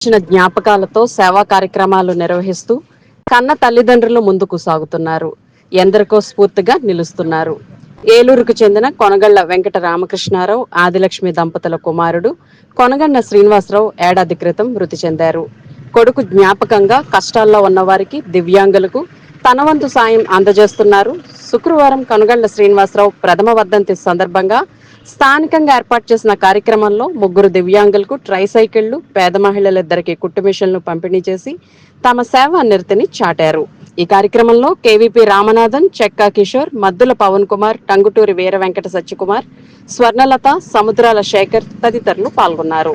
ఇచ్చిన జ్ఞాపకాలతో సేవా కార్యక్రమాలు నిర్వహిస్తూ కన్న తల్లిదండ్రులు ముందుకు సాగుతున్నారు. ఎందరికో స్ఫూర్తిగా నిలుస్తున్నారు. ఏలూరుకు చెందిన కొనగళ్ళ వెంకట రామకృష్ణారావు ఆదిలక్ష్మి దంపతుల కుమారుడు కొనగండ శ్రీనివాసరావు ఏడాది క్రితం మృతి చెందారు. కొడుకు జ్ఞాపకంగా కష్టాల్లో ఉన్నవారికి దివ్యాంగులకు తన వంతు సాయం అందజేస్తున్నారు. శుక్రవారం కొనగళ్ళ శ్రీనివాసరావు ప్రథమ వర్ధంతి సందర్భంగా స్థానికంగా ఏర్పాటు చేసిన కార్యక్రమంలో ముగ్గురు దివ్యాంగులకు ట్రైసైకిళ్ళు పేద మహిళలిద్దరికి కుట్టు మిషన్లు పంపిణీ చేసి తమ సేవా నిరతిని చాటారు. ఈ కార్యక్రమంలో కేవీపీ రామనాథన్ చెక్కా కిషోర్ మద్దుల పవన్ కుమార్ టంగుటూరి వీర వెంకట సత్యకుమార్ స్వర్ణలత సముద్రాల శేఖర్ తదితరులు పాల్గొన్నారు.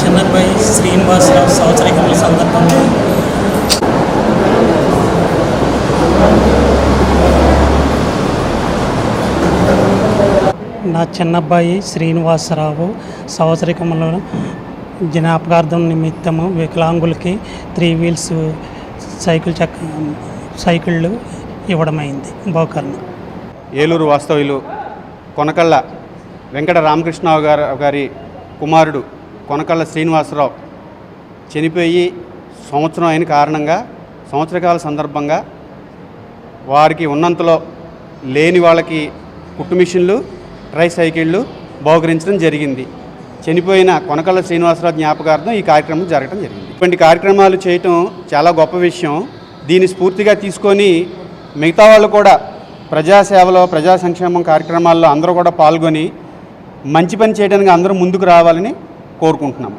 చిన్నబ్బాయి శ్రీనివాసరావు సంవత్సరికముల సందర్భంగా నా చిన్నబ్బాయి శ్రీనివాసరావు సంవత్సరికంలో జ్ఞాపకార్థం నిమిత్తము వికలాంగులకి త్రీ వీల్స్ సైకిల్ చక్ సైకిళ్ళు ఇవ్వడమైంది. బోకర్ణ ఏలూరు వాస్తవ్యులు కొనకళ్ళ వెంకట రామకృష్ణరావు గారు గారి కుమారుడు కొనకళ్ళ శ్రీనివాసరావు చనిపోయి సంవత్సరం అయిన కారణంగా సంవత్సరకాల సందర్భంగా వారికి ఉన్నంతలో లేని వాళ్ళకి కుట్టు మిషన్లు ట్రై సైకిళ్ళు బహుకరించడం జరిగింది. చనిపోయిన కొనకళ్ళ శ్రీనివాసరావు జ్ఞాపకార్థం ఈ కార్యక్రమం జరగడం జరిగింది. ఇటువంటి కార్యక్రమాలు చేయటం చాలా గొప్ప విషయం. దీన్ని స్ఫూర్తిగా తీసుకొని మిగతా వాళ్ళు కూడా ప్రజాసేవలో ప్రజా సంక్షేమం కార్యక్రమాల్లో అందరూ కూడా పాల్గొని మంచి పని చేయడానికి అందరూ ముందుకు రావాలని కోరుకుంటున్నాము.